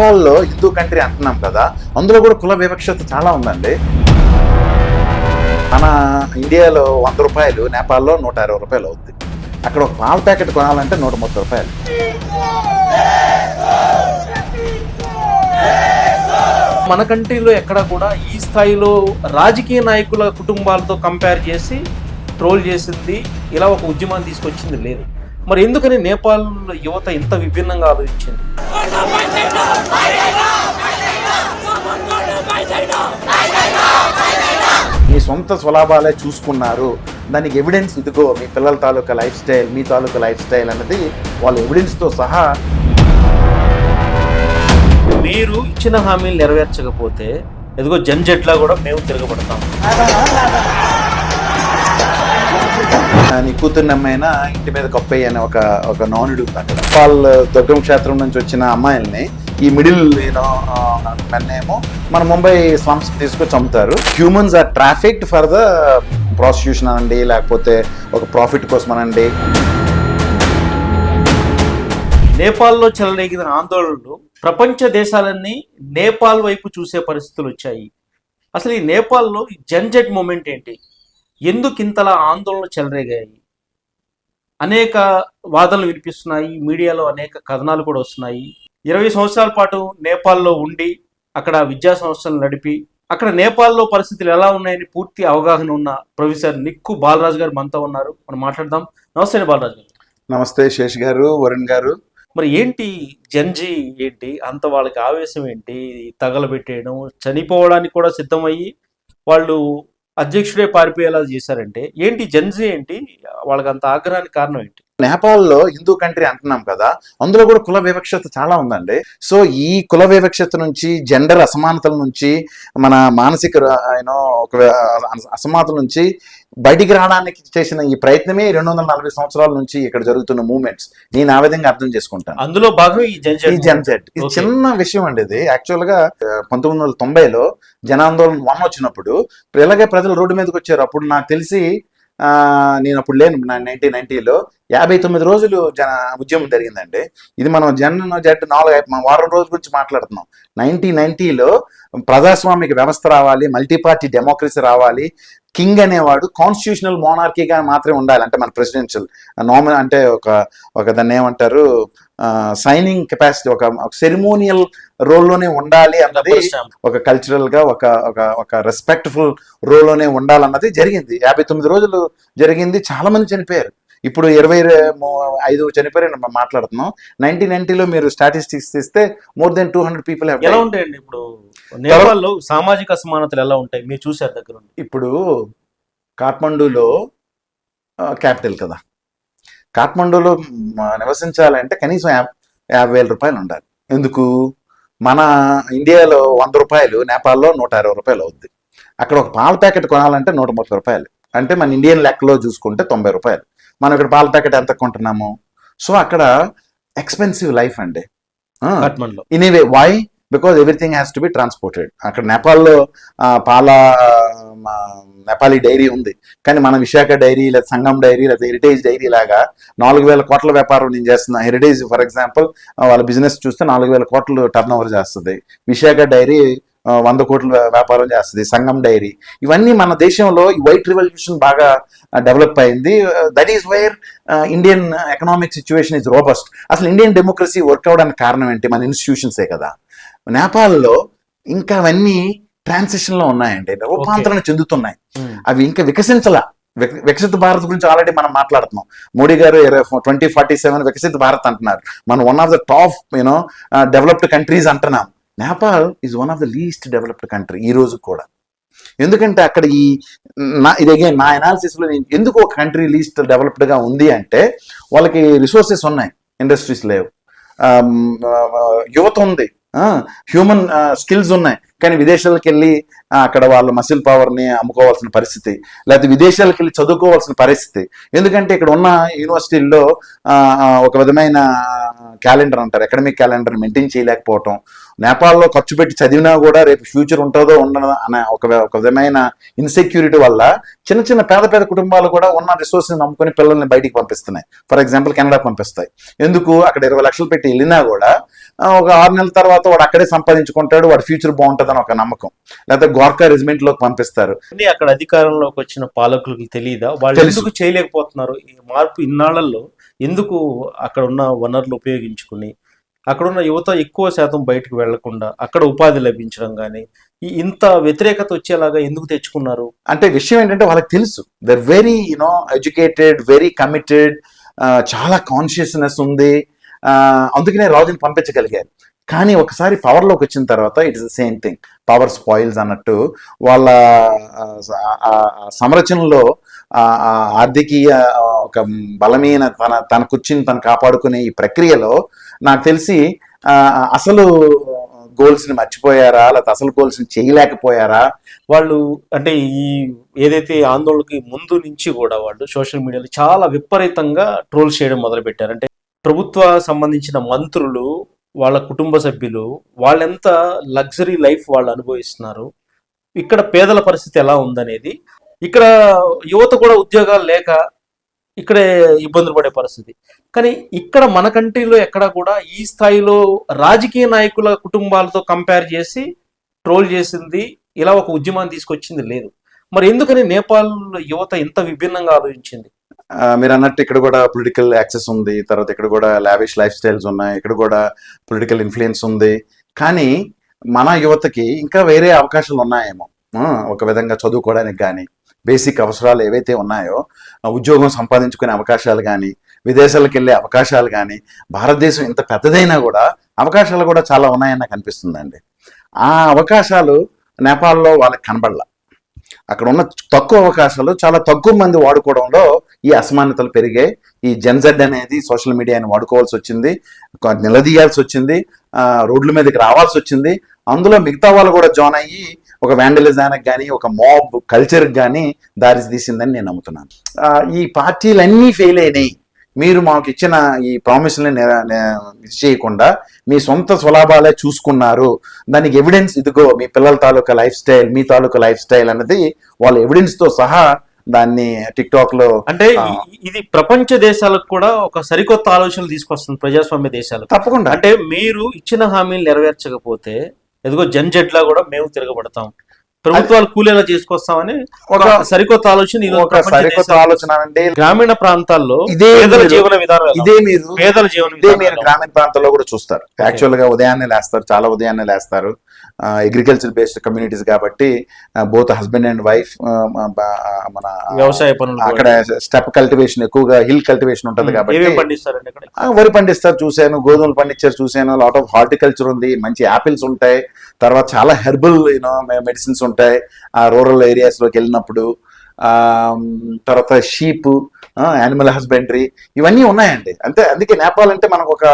నేపాల్లో హిందూ కంట్రీ అంటున్నాం కదా అందులో కూడా కుల వివక్షత చాలా ఉందండి. మన ఇండియాలో వంద రూపాయలు నేపాల్లో నూట ఇరవై రూపాయలు అవుద్ది. అక్కడ ఒక పాల ప్యాకెట్ కొనాలంటే నూట ముప్పై రూపాయలు. మన కంట్రీలో ఎక్కడ కూడా ఈ స్థాయిలో రాజకీయ నాయకుల కుటుంబాలతో కంపేర్ చేసి ట్రోల్ చేసింది ఇలా ఒక ఉద్యమాన్ని తీసుకొచ్చింది లేదు. మరి ఎందుకని నేపాల్ యువత ఇంత విభిన్నంగా ఆలోచించింది? మీ సొంత స్వలాభాలే చూసుకున్నారు. దానికి ఎవిడెన్స్ ఇదిగో మీ పిల్లల తాలూకా లైఫ్ స్టైల్ మీ తాలూకా లైఫ్ స్టైల్ అన్నది వాళ్ళ ఎవిడెన్స్తో సహా మీరు ఇచ్చిన హామీలు నెరవేర్చకపోతే ఎదుగో జంజెట్లా కూడా మేము తిరగబడతాం. నీ కూతుర్ని అమ్మాయినా ఇంటి మీద కప్పయ్య అనే ఒక ఒక నానుడు ఉంది అక్కడ వాళ్ళ దుర్గం క్షేత్రం నుంచి వచ్చిన అమ్మాయిల్ని ఈ మిడిల్ యూనో ఏమో మన ముంబై స్లమ్స్ తీసుకొచ్చి అమ్ముతారు. Humans are trafficked for the prosecution అనండి లేకపోతే ఒక ప్రాఫిట్ కోసం అనండి. నేపాల్లో చెలరేగిన ఆందోళనలు ప్రపంచ దేశాలన్నీ నేపాల్ వైపు చూసే పరిస్థితులు వచ్చాయి. అసలు ఈ నేపాల్లో ఈ జంజెట్ మూమెంట్ ఏంటి? ఎందుకు ఇంతలా ఆందోళనలు చెలరేగాయి? అనేక వాదనలు వినిపిస్తున్నాయి మీడియాలో అనేక కథనాలు కూడా వస్తున్నాయి. ఇరవై సంవత్సరాల పాటు నేపాల్లో ఉండి అక్కడ విద్యా సంస్థలు నడిపి అక్కడ నేపాల్లో పరిస్థితులు ఎలా ఉన్నాయని పూర్తి అవగాహన ఉన్న ప్రొఫెసర్ నిక్కు బాలరాజు గారు మనతో ఉన్నారు. మనం మాట్లాడదాం. నమస్తే బాలరాజు గారు. నమస్తే శేష్ గారు వరుణ్ గారు. మరి ఏంటి జంజీ ఏంటి? అంత వాళ్ళకి ఆవేశం ఏంటి? తగలబెట్టేయడం చనిపోవడానికి కూడా సిద్ధమయ్యి వాళ్ళు అధ్యక్షుడే పారిపోయేలా చేశారంటే ఏంటి జంజీ ఏంటి? వాళ్ళకి అంత ఆగ్రహానికి కారణం ఏంటి? నేపాల్లో హిందూ కంట్రీ అంటున్నాం కదా అందులో కూడా కుల వివక్షత చాలా ఉందండి. సో ఈ కుల వివక్షత నుంచి జెండర్ అసమానతల నుంచి మన మానసిక యూనో ఒక అసమానతల నుంచి బయటికి రావడానికి చేసిన ఈ ప్రయత్నమే రెండు వందల నలభై సంవత్సరాల నుంచి ఇక్కడ జరుగుతున్న మూమెంట్స్. నేను ఆ విధంగా అర్థం చేసుకుంటాను. అందులో భాగం ఈ జన్సెట్ ఇది. చిన్న విషయం అండి ఇది. యాక్చువల్గా పంతొమ్మిది వందల తొంభైలో జనాందోళన వన్ వచ్చినప్పుడు ఇలాగే ప్రజలు రోడ్డు మీదకి వచ్చారు. అప్పుడు నాకు తెలిసి ఆ, నేను అప్పుడు లేను నైన్టీన్ నైన్టీలో యాభై తొమ్మిది రోజులు జన ఉద్యమం జరిగిందండి. ఇది మనం జన్ జడ్ నాలుగు మన వారం రోజుల గురించి మాట్లాడుతున్నాం. నైన్టీన్ నైన్టీలో ప్రజాస్వామిక వ్యవస్థ రావాలి మల్టీ పార్టీ డెమోక్రసీ రావాలి కింగ్ అనేవాడు కాన్స్టిట్యూషనల్ మోనార్కీగా మాత్రమే ఉండాలి. అంటే మన ప్రెసిడెన్షియల్ నామిన అంటే ఒక ఒక దాన్ని ఏమంటారు సైనింగ్ కెపాసిటీ ఒక సెరిమోనియల్ రోల్లోనే ఉండాలి అన్నది ఒక కల్చరల్గా ఒక ఒక ఒక రెస్పెక్ట్ఫుల్ రోల్లోనే ఉండాలన్నది జరిగింది. యాభై తొమ్మిది రోజులు జరిగింది. చాలా మంది చనిపోయారు. ఇప్పుడు ఇరవై ఐదు చనిపోయారని మనం మాట్లాడుతున్నాం. నైన్టీన్ నైన్టీలో మీరు స్టాటిస్టిక్స్ తీస్తే more than two hundred people ఎలా ఉంటాయండి ఇప్పుడు? నేపాల్లో సామాజిక అసమానతలు ఎలా ఉంటాయి? మీరు చూసారు దగ్గర ఇప్పుడు కాఠ్మండూలో క్యాపిటల్ కదా. కాఠ్మండూలో నివసించాలంటే కనీసం యాభై వేల రూపాయలు ఉండాలి. ఎందుకు? మన ఇండియాలో వంద రూపాయలు నేపాల్లో నూట ఇరవై రూపాయలు అవుద్ది. అక్కడ ఒక పాల ప్యాకెట్ కొనాలంటే నూట ముప్పై రూపాయలు. అంటే మన ఇండియన్ లెక్కలో చూసుకుంటే తొంభై రూపాయలు. మనం ఇక్కడ పాల ప్యాకెట్ ఎంత కొంటున్నాము? సో అక్కడ ఎక్స్పెన్సివ్ లైఫ్ అండి. Anyway why because everything has to be transported అక్కడ నేపాల్లో పాల నేపాలీ డైరీ ఉంది. కానీ మన విశాఖ డైరీ లేదా సంగం డైరీ లేదా హెరిటేజ్ డైరీ లాగా నాలుగు వేల కోట్ల వ్యాపారం నేను చేస్తున్నా హెరిటేజ్ ఫర్ ఎగ్జాంపుల్ వాళ్ళ బిజినెస్ చూస్తే నాలుగు వేల కోట్లు టర్న్ ఓవర్ చేస్తుంది. విశాఖ డైరీ వంద కోట్ల వ్యాపారం చేస్తుంది సంగం డైరీ. ఇవన్నీ మన దేశంలో ఈ వైట్ రివల్యూషన్ బాగా డెవలప్ అయింది. That is why Indian economic situation is robust అసలు ఇండియన్ డెమోక్రసీ వర్క్ అవడానికి కారణం ఏంటి? మన ఇన్స్టిట్యూషన్సే కదా. నేపాల్లో ఇంకా అవన్నీ ట్రాన్సిషన్లో ఉన్నాయండి. రూపాంతరణ చెందుతున్నాయి. అవి ఇంకా వికసించలా. విక- వికసిత భారత్ గురించి ఆల్రెడీ మనం మాట్లాడుతున్నాం. మోడీ గారు ట్వంటీ ఫార్టీ సెవెన్ వికసిత భారత్ అంటున్నారు. మనం one of the top you know developed countries అంటున్నాం. Nepal is one of the least developed country ఈ రోజు కూడా. ఎందుకంటే అక్కడ ఈ నా ఇది again నా అనాలిసిస్లో నేను ఎందుకు ఒక కంట్రీ లీస్ట్ డెవలప్డ్గా ఉంది అంటే వాళ్ళకి రిసోర్సెస్ ఉన్నాయి ఇండస్ట్రీస్ లేవు. యువత ఉంది హ్యూమన్ స్కిల్స్ ఉన్నాయి. కానీ విదేశాలకు వెళ్ళి అక్కడ వాళ్ళు మసిల్ పవర్ని అమ్ముకోవాల్సిన పరిస్థితి. లేకపోతే విదేశాలకు వెళ్ళి చదువుకోవాల్సిన పరిస్థితి. ఎందుకంటే ఇక్కడ ఉన్న యూనివర్సిటీల్లో ఒక విధమైన క్యాలెండర్ అంటారు. అకాడమిక్ క్యాలెండర్ మెయింటైన్ చేయలేకపోవటం. నేపాల్లో ఖర్చు పెట్టి చదివినా కూడా రేపు ఫ్యూచర్ ఉంటుందో ఉండదో అనే ఒక ఒక విధమైన ఇన్సెక్యూరిటీ వల్ల చిన్న చిన్న పేద పేద కుటుంబాలు కూడా ఉన్న రిసోర్స్ని నమ్ముకొని పిల్లల్ని బయటికి పంపిస్తున్నాయి. ఫర్ ఎగ్జాంపుల్ కెనడా పంపిస్తాయి. ఎందుకు? అక్కడ ఇరవై లక్షలు పెట్టి వెళ్ళినా కూడా ఒక ఆరు నెలల తర్వాత వాడు అక్కడే సంపాదించుకుంటాడు వాడి ఫ్యూచర్ బాగుంటుందని ఒక నమ్మకం. లేకపోతే గోర్ఖా రెజిమెంట్లోకి పంపిస్తారు అక్కడ అధికారంలోకి వచ్చిన పాలకులకు తెలియదా వాళ్ళు. ఎందుకు చేయలేకపోతున్నారు? ఈ మార్పు ఇన్నాళ్ళలో ఎందుకు అక్కడ ఉన్న వనరులు ఉపయోగించుకుని అక్కడ ఉన్న యువత ఎక్కువ శాతం బయటకు వెళ్ళకుండా అక్కడ ఉపాధి లభించడం కానీ ఈ ఇంత వ్యతిరేకత వచ్చేలాగా ఎందుకు తెచ్చుకున్నారు? అంటే విషయం ఏంటంటే వాళ్ళకి తెలుసు. There very you know educated very committed చాలా కాన్షియస్నెస్ ఉంది. అందుకనే రాజుని పంపించగలిగారు. కానీ ఒకసారి పవర్లోకి వచ్చిన తర్వాత it is the same thing power spoils అన్నట్టు వాళ్ళ ఆ, సంరచనలో ఆర్థికీయ ఒక బలమైన తన తన కుర్చీని తను కాపాడుకునే ఈ ప్రక్రియలో నాకు తెలిసి అసలు గోల్స్ని మర్చిపోయారా? లేకపోతే అసలు గోల్స్ని చేయలేకపోయారా? వాళ్ళు అంటే ఈ ఏదైతే ఆందోళనకి ముందు నుంచి కూడా వాళ్ళు సోషల్ మీడియాలో చాలా విపరీతంగా ట్రోల్ చేయడం మొదలుపెట్టారు. అంటే ప్రభుత్వ సంబంధించిన మంత్రులు వాళ్ళ కుటుంబ సభ్యులు వాళ్ళెంత లగ్జరీ లైఫ్ వాళ్ళు అనుభవిస్తున్నారు ఇక్కడ పేదల పరిస్థితి ఎలా ఉందనేది ఇక్కడ యువత కూడా ఉద్యోగాలు లేక ఇక్కడే ఇబ్బందులు పడే పరిస్థితి. కానీ ఇక్కడ మన కంట్రీలో ఎక్కడ కూడా ఈ స్థాయిలో రాజకీయ నాయకుల కుటుంబాలతో కంపేర్ చేసి ట్రోల్ చేసింది ఇలా ఒక ఉద్యమాన్ని తీసుకొచ్చింది లేదు. మరి ఎందుకని నేపాల్ యువత ఇంత విభిన్నంగా ఆలోచించింది? మీరు అన్నట్టు ఇక్కడ కూడా పొలిటికల్ యాక్సెస్ ఉంది తర్వాత ఇక్కడ కూడా లావిష్ లైఫ్ స్టైల్స్ ఉన్నాయి ఇక్కడ కూడా పొలిటికల్ ఇన్ఫ్లుయెన్స్ ఉంది. కానీ మన యువతకి ఇంకా వేరే అవకాశాలు ఉన్నాయేమో. ఒక విధంగా చదువుకోవడానికి కానీ బేసిక్ అవసరాలు ఏవైతే ఉన్నాయో ఉద్యోగం సంపాదించుకునే అవకాశాలు కానీ విదేశాలకు వెళ్ళే అవకాశాలు కానీ భారతదేశం ఇంత పెద్దదైనా కూడా అవకాశాలు కూడా చాలా ఉన్నాయని నాకు అనిపిస్తుందండి. ఆ అవకాశాలు నేపాల్లో వాళ్ళకి కనబడలా. అక్కడ ఉన్న తక్కువ అవకాశాలు చాలా తక్కువ మంది వాడుకోవడంలో ఈ అసమానతలు పెరిగాయి. ఈ జెన్జెడ్ అనేది సోషల్ మీడియాని వాడుకోవాల్సి వచ్చింది నిలదీయాల్సి వచ్చింది రోడ్ల మీదకి రావాల్సి వచ్చింది. అందులో మిగతా వాళ్ళు కూడా జాయిన్ అయ్యి ఒక వ్యాండలిజానికి కానీ ఒక మాబ్ కల్చర్కి కానీ దారి తీసిందని నేను నమ్ముతున్నాను. ఈ పార్టీలన్నీ ఫెయిల్ అయినాయి. మీరు మాకు ఇచ్చిన ఈ ప్రామిస్ని ఇది చేయకుండా మీ సొంత స్వలాభాలే చూసుకున్నారు. దానికి ఎవిడెన్స్ ఇదిగో మీ పిల్లల తాలూకా లైఫ్ స్టైల్ మీ తాలూకా లైఫ్ స్టైల్ అన్నది వాళ్ళ ఎవిడెన్స్తో సహా దాన్ని టిక్ టాక్లో అంటే ఇది ప్రపంచ దేశాలకు కూడా ఒక సరికొత్త ఆలోచనలు తీసుకొస్తుంది ప్రజాస్వామ్య దేశాలకు. తప్పకుండా. అంటే మీరు ఇచ్చిన హామీలు నెరవేర్చకపోతే ఎదుగో జన్జెట్లా కూడా మేము తిరగబడతాం. ప్రభుత్వాలు కూలీలా చేసుకొస్తామని ఒక సరికొత్త ఆలోచన ఒక సరికొత్త ఆలోచన అంటే గ్రామీణ ప్రాంతాల్లో ఇదే జీవన విధానం ఇదే? మీరు పేదల జీవన ఇదే మీరు? గ్రామీణ ప్రాంతాల్లో కూడా చూస్తారు. యాక్చువల్గా ఉదయాన్నే లేస్తారు చాలా ఉదయాన్నే లేస్తారు. అగ్రికల్చర్ బేస్డ్ కమ్యూనిటీస్ కాబట్టి బోత్ హస్బెండ్ అండ్ వైఫ్ మన వ్యవసాయ పనులు అక్కడ స్టెప్ కల్టివేషన్ ఎక్కువగా హిల్ కల్టివేషన్ ఉంటది కాబట్టి అక్కడ? ఆ, వరి పండిస్తారు చూశాను గోధుమలు పండించారు చూశాను లాట్ ఆఫ్ హార్టికల్చర్ ఉంది మంచి యాపిల్స్ ఉంటాయి తర్వాత చాలా హెర్బల్ యూనో మెడిసిన్స్ ఉంటాయి. ఆ రూరల్ ఏరియాస్లోకి వెళ్ళినప్పుడు ఆ, తర్వాత షీప్ యానిమల్ హస్బెండరీ ఇవన్నీ ఉన్నాయండి. అంతే అందుకే నేపాల్ అంటే మనకు ఒక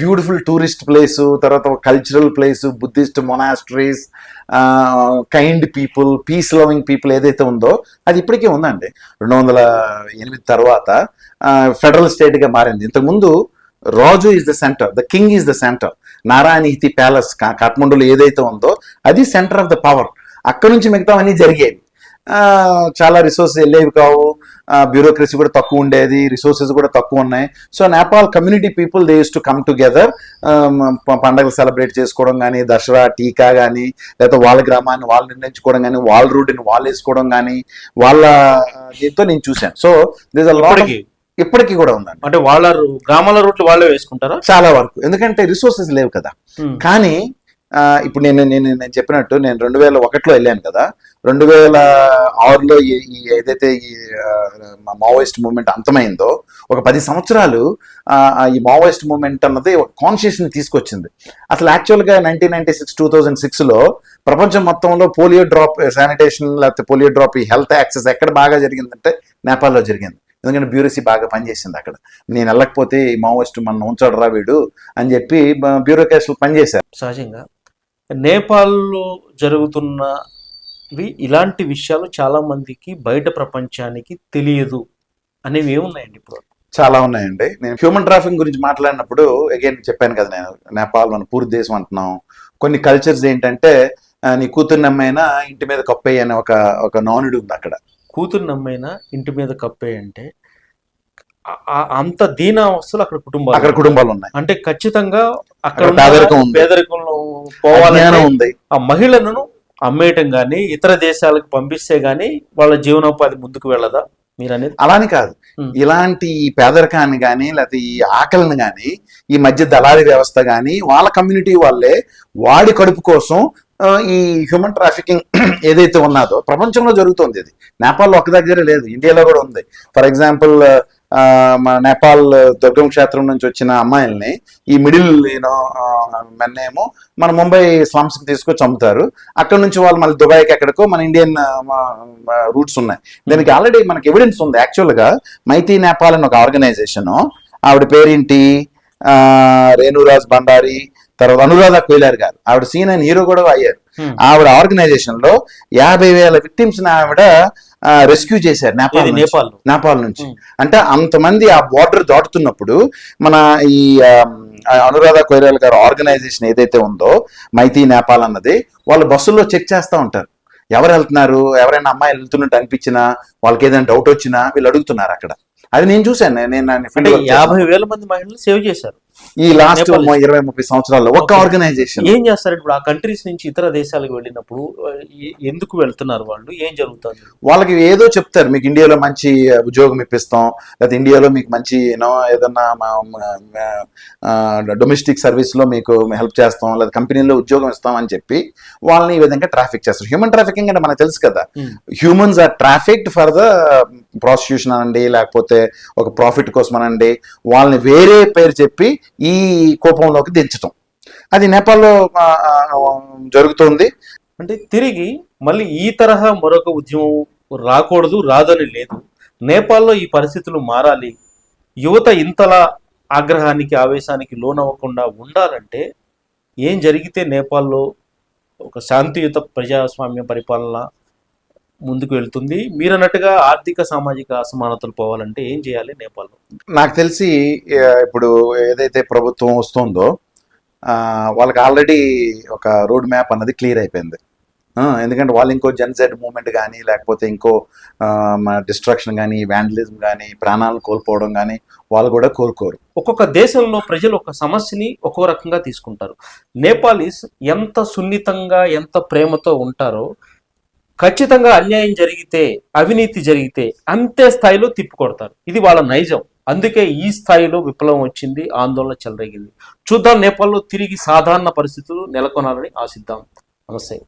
బ్యూటిఫుల్ టూరిస్ట్ ప్లేస్ తర్వాత ఒక cultural place Buddhist monasteries kind people peace loving people ఏదైతే ఉందో అది ఇప్పటికీ ఉందండి. రెండు వందల ఎనిమిది తర్వాత ఫెడరల్ స్టేట్గా మారింది. ఇంతకుముందు రాజు is the center the king is the center Narayanhiti palace కాఠ్మండూలో ఏదైతే ఉందో అది సెంటర్ ఆఫ్ ద పవర్ అక్కడ నుంచి మిగతావన్నీ జరిగేవి. ఆ, చాలా రిసోర్సెస్ వెళ్ళేవి కావు. బ్యూరోక్రసీ కూడా తక్కువ ఉండేది. రిసోర్సెస్ కూడా తక్కువ ఉన్నాయి. So Nepal community people they use to come together పండగలు సెలబ్రేట్ చేసుకోవడం కానీ దసరా టీకా కానీ లేకపోతే వాళ్ళ గ్రామాన్ని వాళ్ళు నిర్ణయించుకోవడం కానీ వాళ్ళ రూట్ని వాళ్ళు వేసుకోవడం కానీ వాళ్ళ దీంతో నేను చూశాను. సో దిస్ లాట్ ఇప్పటికీ? కూడా ఉందండి. అంటే వాళ్ళ గ్రామాల రూట్లు వాళ్ళే వేసుకుంటారా? చాలా వరకు. ఎందుకంటే రిసోర్సెస్ లేవు కదా. కానీ ఇప్పుడు నేను నేను నేను చెప్పినట్టు నేను రెండు వేల ఒకటిలో వెళ్ళాను కదా. రెండు వేల ఆరులో ఈ ఏదైతే ఈ మా మావోయిస్ట్ మూమెంట్ అంతమైందో ఒక పది సంవత్సరాలు ఈ మావోయిస్ట్ మూమెంట్ అన్నది ఒక కాన్షియస్ని తీసుకొచ్చింది. అసలు యాక్చువల్గా nineteen ninety six two thousand సిక్స్లో ప్రపంచం మొత్తంలో పోలియో డ్రాప్ శానిటేషన్ లేకపోతే పోలియో డ్రాప్ ఈ హెల్త్ యాక్సెస్ ఎక్కడ బాగా జరిగిందంటే నేపాల్లో జరిగింది. ఎందుకంటే బ్యూరసీ బాగా పనిచేసింది అక్కడ. నేను వెళ్ళకపోతే ఈ మావోయిస్ట్ మన ఉంచాడు రా వీడు అని చెప్పి బ్యూరోక్రాట్స్లు పనిచేశారు. సహజంగా నేపాల్లో జరుగుతున్నవి ఇలాంటి విషయాలు చాలా మందికి బయట ప్రపంచానికి తెలియదు అనేవి ఏమున్నాయండి ఇప్పుడు? చాలా ఉన్నాయండి. నేను హ్యూమన్ ట్రాఫిక్ గురించి మాట్లాడినప్పుడు అగైన్ చెప్పాను కదా నేను నేపాల్ మన పూర్తి దేశం అంటున్నాం. కొన్ని కల్చర్స్ ఏంటంటే నీ కూతుర్ని అమ్మైనా ఇంటి మీద కప్పయ్య అనే ఒక ఒక నానుడు ఉంది అక్కడ. కూతురు నమ్మైనా ఇంటి మీద కప్పే అంటే అంత దీనావస్థలు అక్కడ కుటుంబాలు అక్కడ కుటుంబాలు ఉన్నాయి. అంటే ఖచ్చితంగా అక్కడ పేదరికం. పేదరికంలో పోవాలంటే అజ్ఞానం ఉంది. ఆ మహిళలను అమ్మేయటం గాని ఇతర దేశాలకు పంపిస్తే గాని వాళ్ళ జీవనోపాధి ముందుకు వెళ్ళదా మీరు అనేది అలాని కాదు. ఇలాంటి పేదరికాన్ని కానీ లేకపోతే ఈ ఆకలిని కానీ ఈ మధ్య దళారీ వ్యవస్థ కానీ వాళ్ళ కమ్యూనిటీ వాళ్ళే వాడి కడుపు కోసం ఈ హ్యూమన్ ట్రాఫికింగ్ ఏదైతే ఉన్నదో ప్రపంచంలో జరుగుతుంది ఇది నేపాల్లో ఒక దగ్గరే లేదు. ఇండియాలో కూడా ఉంది. ఫర్ ఎగ్జాంపుల్ మన నేపాల్ దుర్గం క్షేత్రం నుంచి వచ్చిన అమ్మాయిల్ని ఈ మిడిల్ యూనో మెన్ ఏమో మన ముంబై స్లమ్స్కి తీసుకొచ్చి అమ్ముతారు. అక్కడ నుంచి వాళ్ళు మళ్ళీ దుబాయ్కి ఎక్కడికో మన ఇండియన్ రూట్స్ ఉన్నాయి. దీనికి ఆల్రెడీ మనకి ఎవిడెన్స్ ఉంది. యాక్చువల్గా మైతీ నేపాల్ అని ఒక ఆర్గనైజేషన్. ఆవిడ పేరేంటి? ఆ, రేణురాజ్ భండారి తర్వాత అనురాధ కోయిలార్ గారు. ఆవిడ సీన్ అయిన హీరో కూడా అయ్యారు. ఆవిడ ఆర్గనైజేషన్లో యాభై వేల విక్టిమ్స్ ఆవిడ రెస్క్యూ చేశారు నేపాల్. నేపాల్ నేపాల్ నుంచి. అంటే అంతమంది ఆ బార్డర్ దాటుతున్నప్పుడు మన ఈ అనురాధ కొయిరాల్ గారు ఆర్గనైజేషన్ ఏదైతే ఉందో మైతీ నేపాల్ అన్నది వాళ్ళు బస్సుల్లో చెక్ చేస్తూ ఉంటారు. ఎవరు వెళ్తున్నారు? ఎవరైనా అమ్మాయిలు వెళ్తున్నట్టు అనిపించినా వాళ్ళకి ఏదైనా డౌట్ వచ్చినా వీళ్ళు అడుగుతున్నారు అక్కడ. అది నేను చూశాను. నేను- యాభై వేల మంది మహిళలు సేవ్ చేశారు. ఈ లాస్ట్ ఇరవై ముప్పై సంవత్సరాల్లో ఒక్క. ఆర్గనైజేషన్ ఏం చేస్తారు ఇప్పుడు ఆ కంట్రీస్ నుంచి ఇతర దేశాలకు వెళ్ళినప్పుడు ఎందుకు వెళ్తున్నారు వాళ్ళు? ఏం జరుగుతుంది? వాళ్ళకి ఏదో చెప్తారు మీకు ఇండియాలో మంచి ఉద్యోగం ఇప్పిస్తాం లేకపోతే ఇండియాలో మీకు మంచి యూనో ఏదన్నా డొమెస్టిక్ సర్వీస్లో మీకు హెల్ప్ చేస్తాం లేదా కంపెనీలో ఉద్యోగం ఇస్తాం అని చెప్పి వాళ్ళని ఈ విధంగా ట్రాఫిక్ చేస్తారు. హ్యూమన్ ట్రాఫికింగ్ అంటే మనకు తెలుసు కదా. Humans are trafficked for the prosecution అనండి లేకపోతే ఒక ప్రాఫిట్ కోసం అనండి వాళ్ళని వేరే పేరు చెప్పి ఈ కోపంలోకి దించటం. అది నేపాల్లో జరుగుతుంది. అంటే తిరిగి మళ్ళీ ఈ తరహా మరొక ఉద్యమం రాకూడదు రాదని లేదు. నేపాల్లో ఈ పరిస్థితులు మారాలి. యువత ఇంతలా ఆగ్రహానికి ఆవేశానికి లోనవ్వకుండా ఉండాలంటే ఏం జరిగితే నేపాల్లో ఒక శాంతియుత ప్రజాస్వామ్య పరిపాలన ముందుకు వెళ్తుంది. మీరన్నట్టుగా ఆర్థిక సామాజిక అసమానతలు పోవాలంటే ఏం చేయాలి? నేపాల్లో నాకు తెలిసి ఇప్పుడు ఏదైతే ప్రభుత్వం వస్తుందో ఆ, వాళ్ళకి ఆల్రెడీ ఒక రోడ్ మ్యాప్ అన్నది క్లియర్ అయిపోయింది. ఎందుకంటే వాళ్ళు ఇంకో జెన్సెడ్ మూమెంట్ కానీ లేకపోతే ఇంకో డిస్ట్రక్షన్ కానీ వ్యాండలిజం కానీ ప్రాణాలను కోల్పోవడం కానీ వాళ్ళు కూడా కోరుకోరు. ఒక్కొక్క దేశంలో ప్రజలు ఒక సమస్యని ఒక్కో రకంగా తీసుకుంటారు. నేపాలీస్ ఎంత సున్నితంగా ఎంత ప్రేమతో ఉంటారో ఖచ్చితంగా అన్యాయం జరిగితే అవినీతి జరిగితే అంతే స్థాయిలో తిప్పికొడతారు ఇది వాళ్ళ నైజం. అందుకే ఈ స్థాయిలో విప్లవం వచ్చింది ఆందోళన చెలరేగింది. చూద్దాం నేపాల్లో తిరిగి సాధారణ పరిస్థితులు నెలకొనాలని ఆశిద్దాం. నమస్తే.